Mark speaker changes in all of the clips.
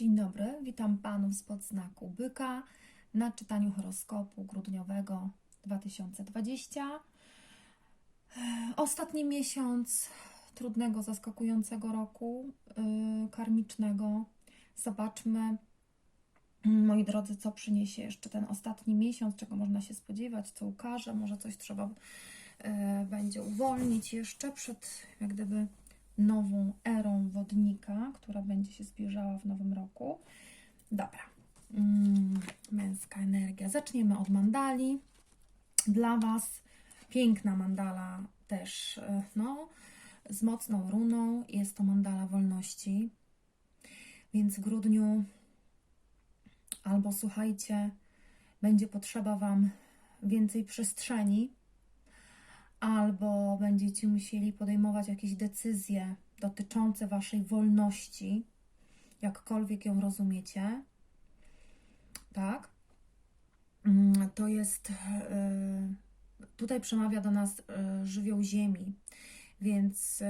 Speaker 1: Dzień dobry, witam Panów z podznaku Byka na czytaniu horoskopu grudniowego 2020. E, Ostatni miesiąc trudnego, zaskakującego roku yy, karmicznego. Zobaczmy, moi drodzy, co przyniesie jeszcze ten ostatni miesiąc, czego można się spodziewać, co ukaże, może coś trzeba e, będzie uwolnić jeszcze przed jak gdyby nową erą wodnika, która będzie się zbliżała w nowym roku. Dobra, mm, męska energia. Zaczniemy od mandali. Dla Was piękna mandala też, e, no, z mocną runą. Jest to mandala wolności. Więc w grudniu albo słuchajcie, będzie potrzeba Wam więcej przestrzeni, albo będziecie musieli podejmować jakieś decyzje dotyczące Waszej wolności, jakkolwiek ją rozumiecie. Tak? Mm, To jest. yy, Tutaj przemawia do nas yy, żywioł ziemi, więc yy,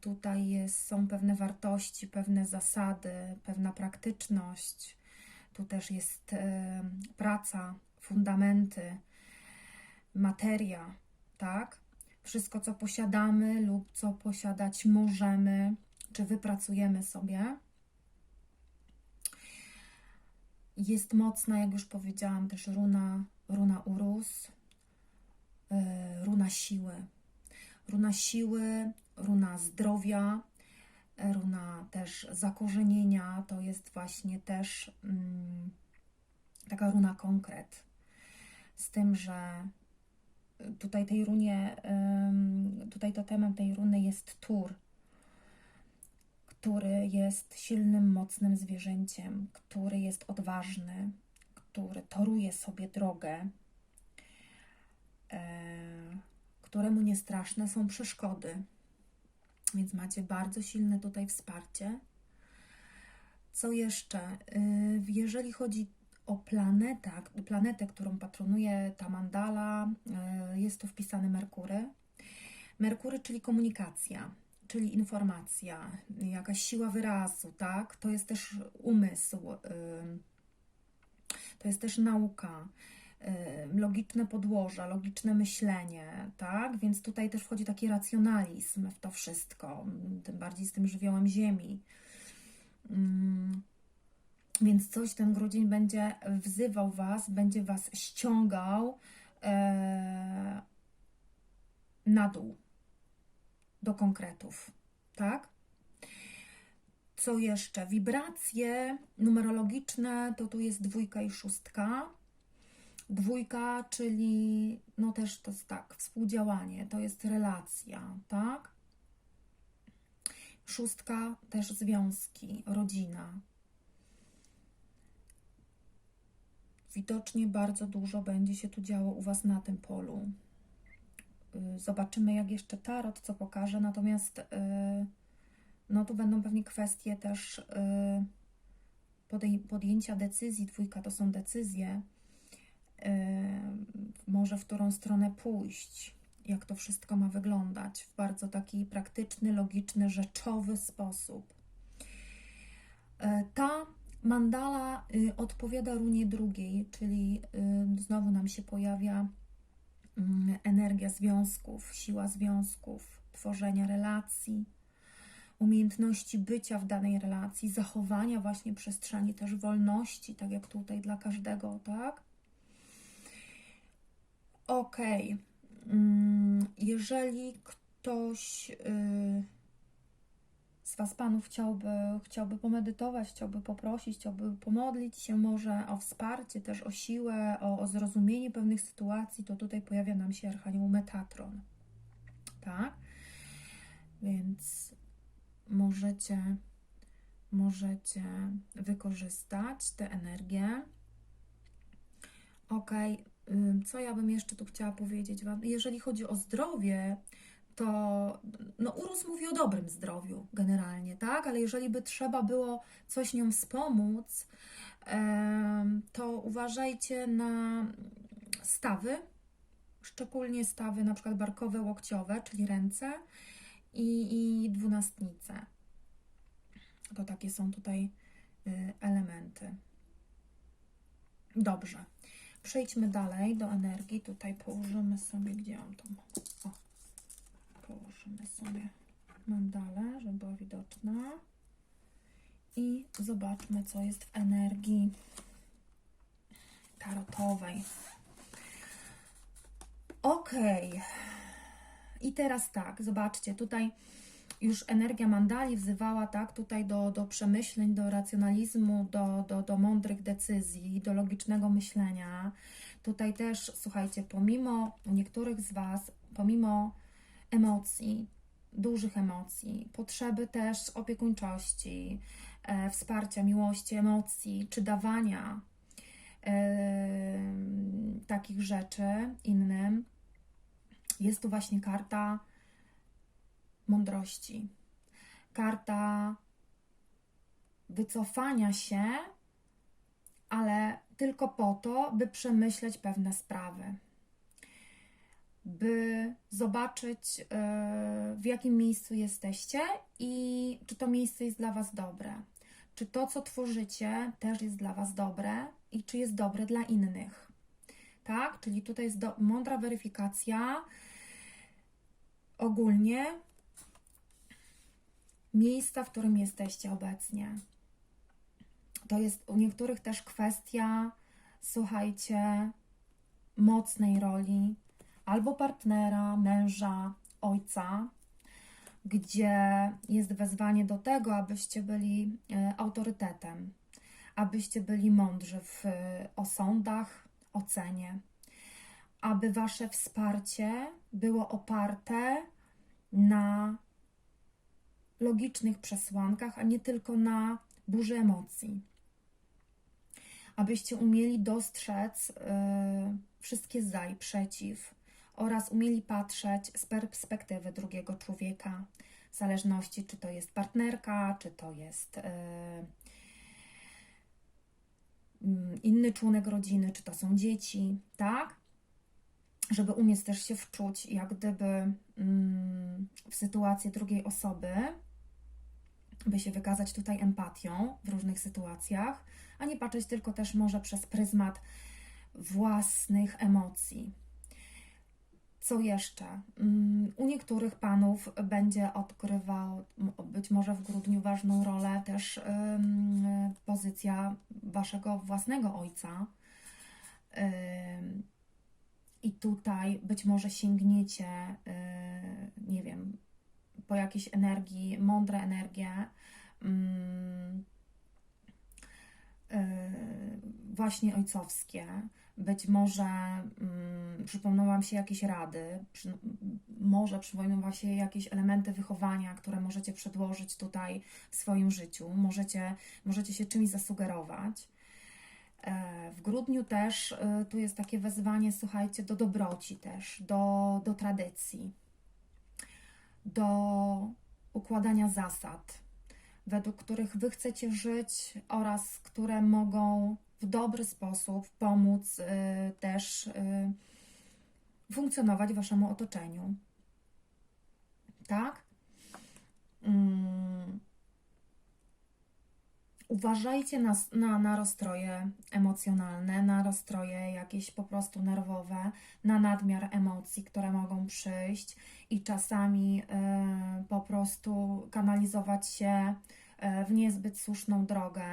Speaker 1: tutaj jest, są pewne wartości, pewne zasady, pewna praktyczność. Tu też jest praca, fundamenty, materia, tak? Wszystko, co posiadamy lub co posiadać możemy, czy wypracujemy sobie. Jest mocna, jak już powiedziałam, też runa, runa Urus, yy, runa siły. Runa siły, runa zdrowia, runa też zakorzenienia. To jest właśnie też mm, taka runa konkret. Z tym, że tutaj tej runie, tutaj totemem tej runy jest tur, który jest silnym, mocnym zwierzęciem, który jest odważny, który toruje sobie drogę, e, któremu nie straszne są przeszkody. Więc macie bardzo silne tutaj wsparcie. Co jeszcze? Y, Jeżeli chodzi o planetę, planetę, którą patronuje ta mandala, y, jest tu wpisany Merkury. Merkury, czyli komunikacja, czyli informacja, jakaś siła wyrazu, tak? To jest też umysł, y, to jest też nauka, y, logiczne podłoże, logiczne myślenie, tak? Więc tutaj też wchodzi taki racjonalizm w to wszystko, tym bardziej z tym żywiołem ziemi. Więc coś ten grudzień będzie wzywał Was, będzie Was ściągał e, na dół, do konkretów, tak? Co jeszcze? Wibracje numerologiczne to tu jest dwójka i szóstka. Dwójka, czyli no też to jest tak, współdziałanie, to jest relacja, tak? Szóstka też związki, rodzina, Widocznie bardzo dużo będzie się tu działo u Was na tym polu. Y, Zobaczymy, jak jeszcze tarot co pokaże, natomiast y, no tu będą pewnie kwestie też y, podjęcia decyzji. Dwójka to są decyzje, może w którą stronę pójść, jak to wszystko ma wyglądać w bardzo taki praktyczny, logiczny, rzeczowy sposób. Ta Mandala y, odpowiada runie drugiej, czyli y, znowu nam się pojawia y, energia związków, siła związków, tworzenia relacji, umiejętności bycia w danej relacji, zachowania właśnie przestrzeni też wolności, tak jak tutaj dla każdego, tak? Ok. Jeżeli ktoś. Z Was Panów chciałby, chciałby pomedytować, chciałby poprosić, chciałby pomodlić się może o wsparcie, też o siłę, o, o zrozumienie pewnych sytuacji, to tutaj pojawia nam się Archanioł Metatron. Tak? Więc możecie, możecie wykorzystać tę energię. Ok, co ja bym jeszcze tu chciała powiedzieć Wam? Jeżeli chodzi o zdrowie, to no, Urus mówi o dobrym zdrowiu generalnie, tak? Ale jeżeli by trzeba było coś nią wspomóc, to uważajcie na stawy, szczególnie stawy na przykład barkowe, łokciowe, czyli ręce i, i dwunastnice. To takie są tutaj y, elementy. Dobrze. Przejdźmy dalej do energii. Tutaj położymy sobie, gdzie mam tą. O, położymy sobie mandalę, żeby była widoczna. I zobaczmy, co jest w energii tarotowej. Ok. I teraz tak, zobaczcie, tutaj już energia mandali wzywała tak tutaj do, do przemyśleń, do racjonalizmu, do, do, do mądrych decyzji, do logicznego myślenia. Tutaj też, słuchajcie, pomimo niektórych z Was, pomimo emocji, dużych emocji, potrzeby też opiekuńczości, e, wsparcia, miłości, emocji, czy dawania e, takich rzeczy innym, jest tu właśnie karta mądrości. Karta wycofania się, ale tylko po to, by przemyśleć pewne sprawy. By zobaczyć, yy, w jakim miejscu jesteście i czy to miejsce jest dla Was dobre. Czy to, co tworzycie, też jest dla Was dobre i czy jest dobre dla innych. Tak? Czyli tutaj jest do, mądra weryfikacja ogólnie miejsca, w którym jesteście obecnie. To jest u niektórych też kwestia, słuchajcie, mocnej roli albo partnera, męża, ojca, gdzie jest wezwanie do tego, abyście byli e, autorytetem, abyście byli mądrzy w e, osądach, ocenie, aby wasze wsparcie było oparte na logicznych przesłankach, a nie tylko na burzy emocji. Abyście umieli dostrzec y, wszystkie za i przeciw oraz umieli patrzeć z perspektywy drugiego człowieka, w zależności czy to jest partnerka, czy to jest y, y, inny członek rodziny, czy to są dzieci, tak? Żeby umieć też się wczuć, jak gdyby mm, w sytuację drugiej osoby, by się wykazać tutaj empatią w różnych sytuacjach, a nie patrzeć tylko też może przez pryzmat własnych emocji. Co jeszcze? Mm, U niektórych panów będzie odgrywał być może w grudniu ważną rolę też pozycja waszego własnego ojca. I tutaj być może sięgniecie, yy, nie wiem, po jakiejś energii, mądre energie, mm, yy, właśnie ojcowskie. Być może mm, Wam się jakieś rady, przy, może przypomną Wam się jakieś elementy wychowania, które możecie przedłożyć tutaj w swoim życiu. Możecie, możecie się czymś zasugerować. E, W grudniu też y, tu jest takie wezwanie, słuchajcie, do dobroci też, do, do tradycji do układania zasad, według których Wy chcecie żyć oraz które mogą w dobry sposób pomóc y, też y, funkcjonować Waszemu otoczeniu. Tak? Mm. Uważajcie na, na, na rozstroje emocjonalne, na rozstroje jakieś po prostu nerwowe, na nadmiar emocji, które mogą przyjść i czasami e, po prostu kanalizować się w niezbyt słuszną drogę,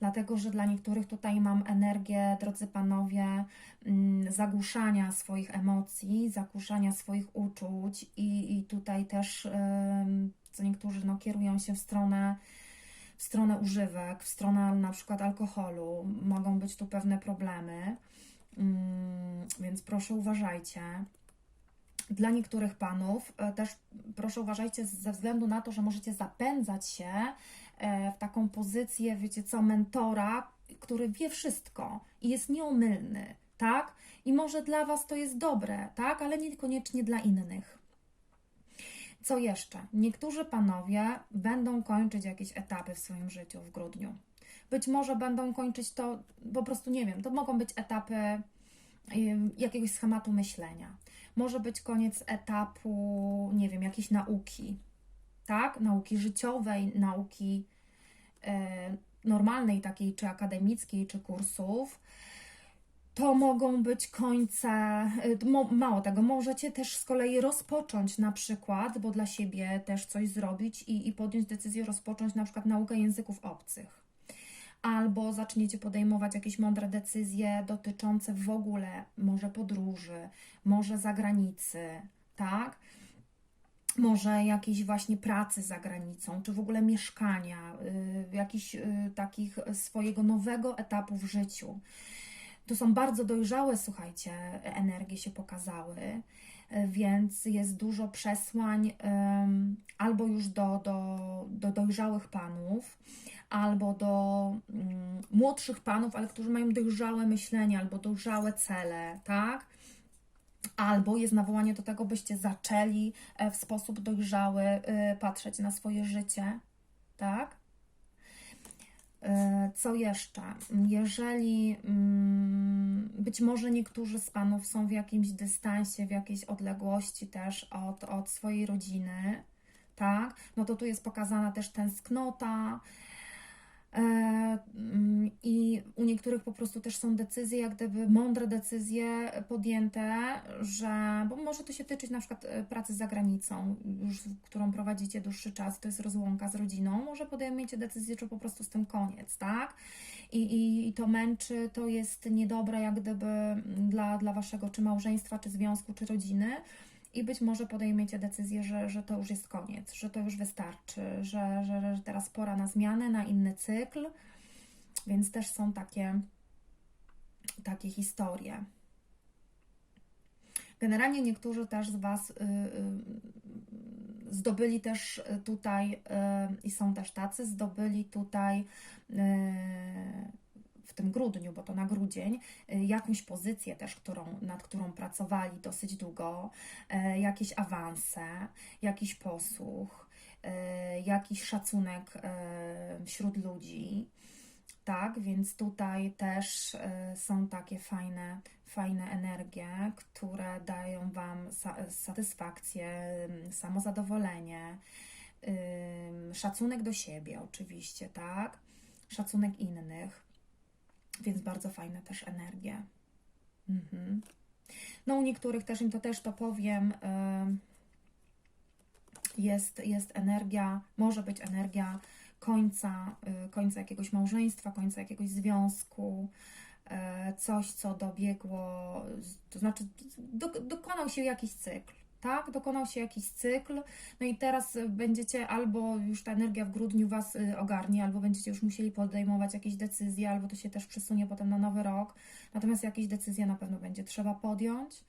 Speaker 1: dlatego że dla niektórych tutaj mam energię, drodzy panowie, mm, zagłuszania swoich emocji, zagłuszania swoich uczuć i, i tutaj też e, co niektórzy no, kierują się w stronę w stronę używek, w stronę na przykład alkoholu, mogą być tu pewne problemy, mm, więc proszę uważajcie. Dla niektórych panów e, też proszę uważajcie ze względu na to, że możecie zapędzać się e, w taką pozycję, wiecie co, mentora, który wie wszystko i jest nieomylny, tak? I może dla Was to jest dobre, tak? Ale niekoniecznie dla innych. Co jeszcze? Niektórzy panowie będą kończyć jakieś etapy w swoim życiu w grudniu. Być może będą kończyć to, po prostu nie wiem, to mogą być etapy jakiegoś schematu myślenia. Może być koniec etapu, nie wiem, jakiejś nauki, tak? Nauki życiowej, nauki, yy, normalnej takiej, czy akademickiej, czy kursów, to mogą być końce, mo- mało tego, możecie też z kolei rozpocząć na przykład, bo dla siebie też coś zrobić i, i podjąć decyzję rozpocząć na przykład naukę języków obcych. Albo zaczniecie podejmować jakieś mądre decyzje dotyczące w ogóle może podróży, może zagranicy, tak? Może jakiejś właśnie pracy za granicą, czy w ogóle mieszkania, y, jakichś y, takich swojego nowego etapu w życiu. To są bardzo dojrzałe, słuchajcie, energie się pokazały, y, więc jest dużo przesłań albo już do, do, do dojrzałych panów, albo do mm, młodszych panów, ale którzy mają dojrzałe myślenie, albo dojrzałe cele, tak? Albo jest nawołanie do tego, byście zaczęli e, w sposób dojrzały y, patrzeć na swoje życie, tak? E, Co jeszcze? Jeżeli mm, być może niektórzy z Panów są w jakimś dystansie, w jakiejś odległości też od, od swojej rodziny, tak? No to tu jest pokazana też tęsknota. E, mm, I niektórych po prostu też są decyzje, jak gdyby mądre decyzje podjęte, że, bo może to się tyczyć na przykład e, pracy za granicą, już którą prowadzicie dłuższy czas, to jest rozłąka z rodziną, może podejmiecie decyzję, czy po prostu z tym koniec, tak? I, i, i to męczy, to jest niedobre jak gdyby dla, dla waszego czy małżeństwa, czy związku, czy rodziny. I być może podejmiecie decyzję, że, że to już jest koniec, że to już wystarczy, że, że, że teraz pora na zmianę, na inny cykl. Więc też są takie, takie historie. Generalnie niektórzy też z Was y, y, zdobyli też tutaj, y, i są też tacy, zdobyli tutaj w tym grudniu, bo to na grudzień, jakąś pozycję też, którą, nad którą pracowali dosyć długo, jakieś awanse, jakiś posłuch, jakiś szacunek wśród ludzi. Tak, więc tutaj też y, są takie fajne, fajne energie, które dają Wam sa- satysfakcję, samozadowolenie, szacunek do siebie, oczywiście, tak, szacunek innych, więc bardzo fajne też energie. Mhm. No, u niektórych też im to też to powiem. ym, jest, jest energia, może być energia końca, y, końca jakiegoś małżeństwa, końca jakiegoś związku, e, coś, co dobiegło, to znaczy do, dokonał się jakiś cykl, tak? Dokonał się jakiś cykl, no i teraz będziecie albo już ta energia w grudniu Was y, ogarnie, albo będziecie już musieli podejmować jakieś decyzje, albo to się też przesunie potem na nowy rok, natomiast jakieś decyzje na pewno będzie trzeba podjąć.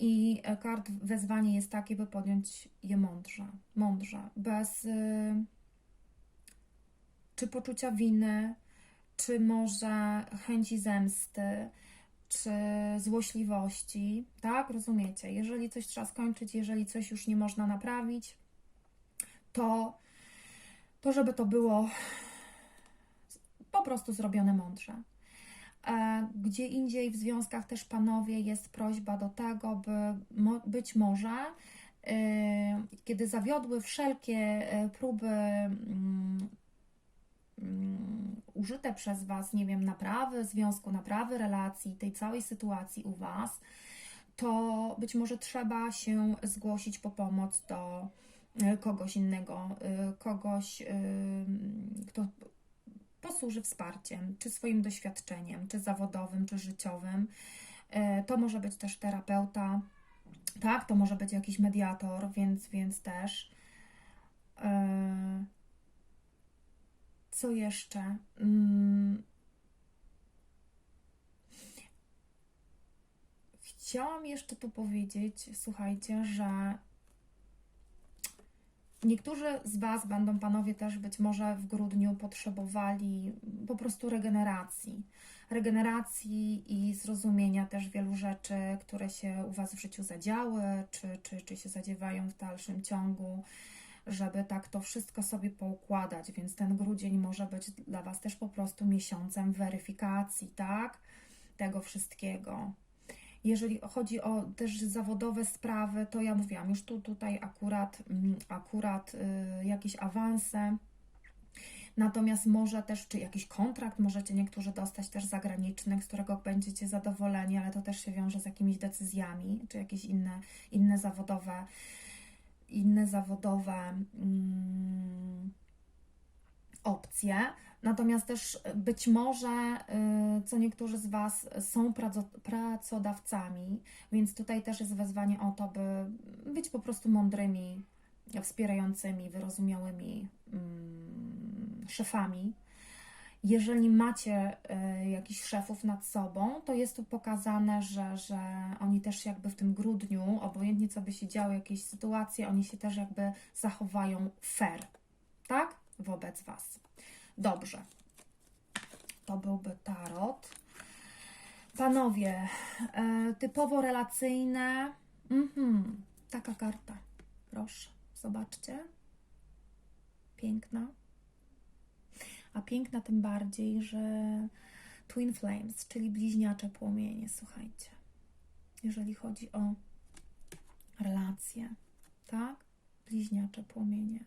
Speaker 1: I e, kart wezwanie jest takie, by podjąć je mądrze, mądrze, bez y, czy poczucia winy, czy może chęci zemsty, czy złośliwości, tak? Rozumiecie? Jeżeli coś trzeba skończyć, jeżeli coś już nie można naprawić, to, to żeby to było po prostu zrobione mądrze. E, Gdzie indziej w związkach też panowie jest prośba do tego, by być może, e, kiedy zawiodły wszelkie e, próby mm, użyte przez Was, nie wiem, naprawy związku, naprawy relacji, tej całej sytuacji u Was, to być może trzeba się zgłosić po pomoc do e, kogoś innego, e, kogoś, e, kto posłuży wsparciem, czy swoim doświadczeniem, czy zawodowym, czy życiowym. To może być też terapeuta, tak, to może być jakiś mediator, więc, więc też. Co jeszcze? Mm. Chciałam jeszcze tu powiedzieć, słuchajcie, że niektórzy z Was będą panowie też być może w grudniu potrzebowali po prostu regeneracji. Regeneracji i zrozumienia też wielu rzeczy, które się u Was w życiu zadziały, czy, czy, czy się zadziewają w dalszym ciągu, żeby tak to wszystko sobie poukładać. Więc ten grudzień może być dla Was też po prostu miesiącem weryfikacji, tak? Tego wszystkiego. Jeżeli chodzi o też zawodowe sprawy, to ja mówiłam już tu, tutaj akurat, mm, akurat y, jakieś awanse. Natomiast może też, czy jakiś kontrakt możecie niektórzy dostać też zagraniczny, z którego będziecie zadowoleni, ale to też się wiąże z jakimiś decyzjami, czy jakieś inne, inne zawodowe, inne zawodowe mm, opcje. Natomiast też być może, y, co niektórzy z Was są praco- pracodawcami, więc tutaj też jest wezwanie o to, by być po prostu mądrymi, wspierającymi, wyrozumiałymi mm, szefami. Jeżeli macie y, jakichś szefów nad sobą, to jest tu pokazane, że, że oni też jakby w tym grudniu, obojętnie co by się działo, jakieś sytuacje, oni się też jakby zachowają fair, tak? Wobec Was. Dobrze. To byłby tarot. Panowie, e, typowo relacyjne. Mhm, taka karta. Proszę, zobaczcie. Piękna. A piękna tym bardziej, że Twin Flames, czyli bliźniacze płomienie, słuchajcie. Jeżeli chodzi o relacje, tak? Bliźniacze płomienie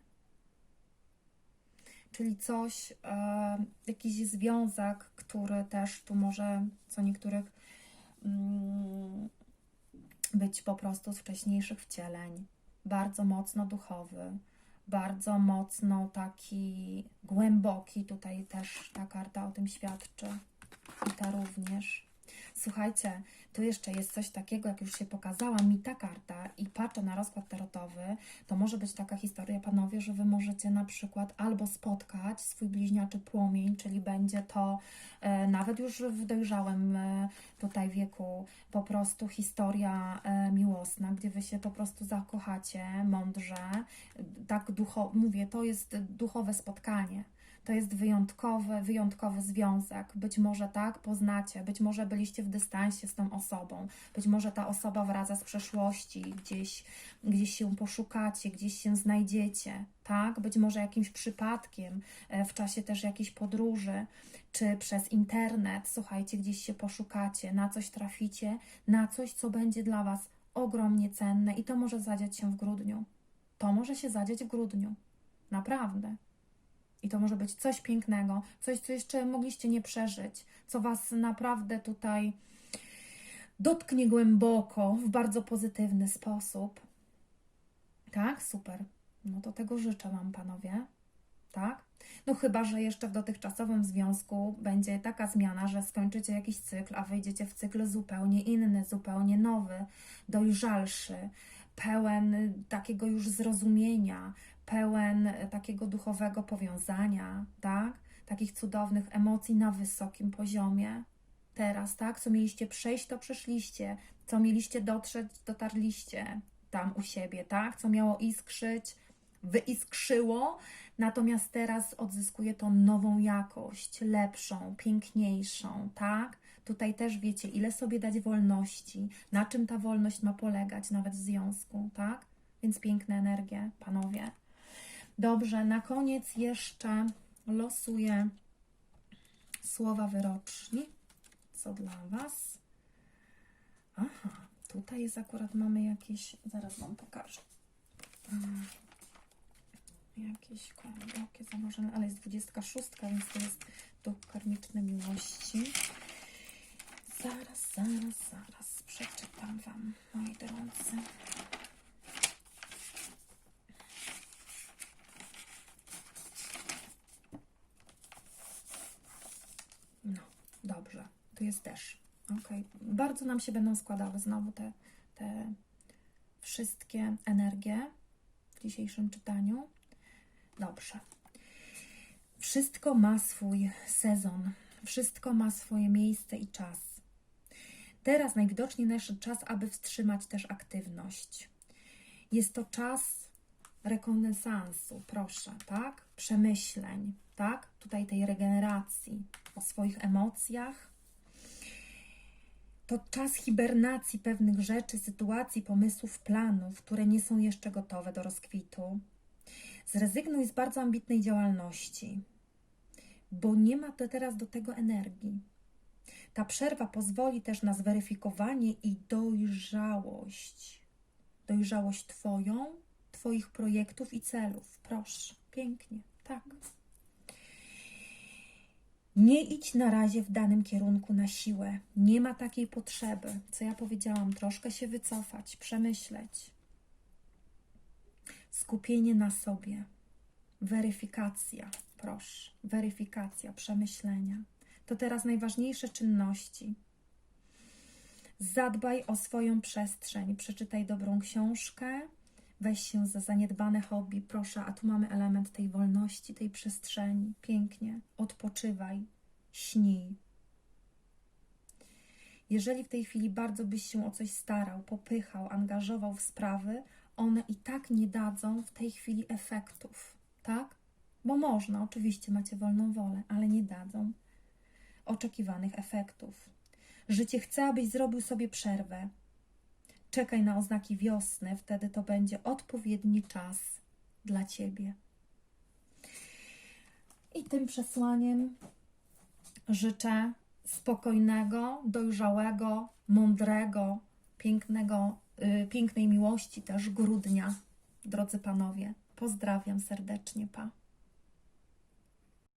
Speaker 1: czyli coś, e, jakiś związek, który też tu może co niektórych mm, być po prostu z wcześniejszych wcieleń, bardzo mocno duchowy, bardzo mocno taki głęboki, tutaj też ta karta o tym świadczy i ta również. Słuchajcie, tu jeszcze jest coś takiego, jak już się pokazała mi ta karta i patrzę na rozkład tarotowy, to może być taka historia, panowie, że wy możecie na przykład albo spotkać swój bliźniaczy płomień, czyli będzie to e, nawet już w dojrzałym e, tutaj wieku po prostu historia e, miłosna, gdzie wy się po prostu zakochacie mądrze, tak ducho, mówię, to jest duchowe spotkanie to jest wyjątkowy, wyjątkowy związek. Być może tak poznacie, być może byliście w dystansie z tą osobą, być może ta osoba wraca z przeszłości, gdzieś, gdzieś się poszukacie, gdzieś się znajdziecie, tak? Być może jakimś przypadkiem e, w czasie też jakiejś podróży, czy przez internet, słuchajcie, gdzieś się poszukacie, na coś traficie, na coś, co będzie dla Was ogromnie cenne i to może zadziać się w grudniu. To może się zadziać w grudniu. Naprawdę. I to może być coś pięknego, coś, co jeszcze mogliście nie przeżyć, co Was naprawdę tutaj dotknie głęboko, w bardzo pozytywny sposób. Tak, super. No to tego życzę Wam, panowie. Tak? No chyba, że jeszcze w dotychczasowym związku będzie taka zmiana, że skończycie jakiś cykl, a wejdziecie w cykl zupełnie inny, zupełnie nowy, dojrzalszy, pełen takiego już zrozumienia, pełen takiego duchowego powiązania, tak? Takich cudownych emocji na wysokim poziomie. Teraz, tak? Co mieliście przejść, to przeszliście. Co mieliście dotrzeć, dotarliście tam u siebie, tak? Co miało iskrzyć, wyiskrzyło. Natomiast teraz odzyskuje to nową jakość, lepszą, piękniejszą, tak? Tutaj też wiecie, ile sobie dać wolności, na czym ta wolność ma polegać, nawet w związku, tak? Więc piękne energie, panowie. Dobrze, na koniec jeszcze losuję słowa wyroczni. Co dla Was? Aha, tutaj jest akurat mamy jakieś, zaraz Wam pokażę. Hmm, jakieś głębokie ale jest 26, więc to jest duch karmiczny miłości. Zaraz, zaraz, zaraz przeczytam Wam, moi drodzy. tu jest też. Ok, bardzo nam się będą składały znowu te, te wszystkie energie w dzisiejszym czytaniu. Dobrze. Wszystko ma swój sezon, wszystko ma swoje miejsce i czas. Teraz najwidoczniej nadszedł czas, aby wstrzymać też aktywność. Jest to czas rekonesansu, proszę, tak? Przemyśleń, tak? Tutaj tej regeneracji o swoich emocjach, to czas hibernacji pewnych rzeczy, sytuacji, pomysłów, planów, które nie są jeszcze gotowe do rozkwitu. Zrezygnuj z bardzo ambitnej działalności, bo nie ma to teraz do tego energii. Ta przerwa pozwoli też na zweryfikowanie i dojrzałość. Dojrzałość Twoją, Twoich projektów i celów. Proszę, pięknie, tak. Nie idź na razie w danym kierunku na siłę. Nie ma takiej potrzeby. Co ja powiedziałam, troszkę się wycofać, przemyśleć. Skupienie na sobie. Weryfikacja, proszę. Weryfikacja, przemyślenia. To teraz najważniejsze czynności. Zadbaj o swoją przestrzeń. Przeczytaj dobrą książkę. Weź się za zaniedbane hobby, proszę, a tu mamy element tej wolności, tej przestrzeni. Pięknie. Odpoczywaj, śnij. Jeżeli w tej chwili bardzo byś się o coś starał, popychał, angażował w sprawy, one i tak nie dadzą w tej chwili efektów, tak? Bo można, oczywiście macie wolną wolę, ale nie dadzą oczekiwanych efektów. Życie chce, abyś zrobił sobie przerwę. Czekaj na oznaki wiosny, wtedy to będzie odpowiedni czas dla ciebie. I tym przesłaniem życzę spokojnego, dojrzałego, mądrego, pięknego, y, pięknej miłości też grudnia, drodzy panowie. Pozdrawiam serdecznie, pa.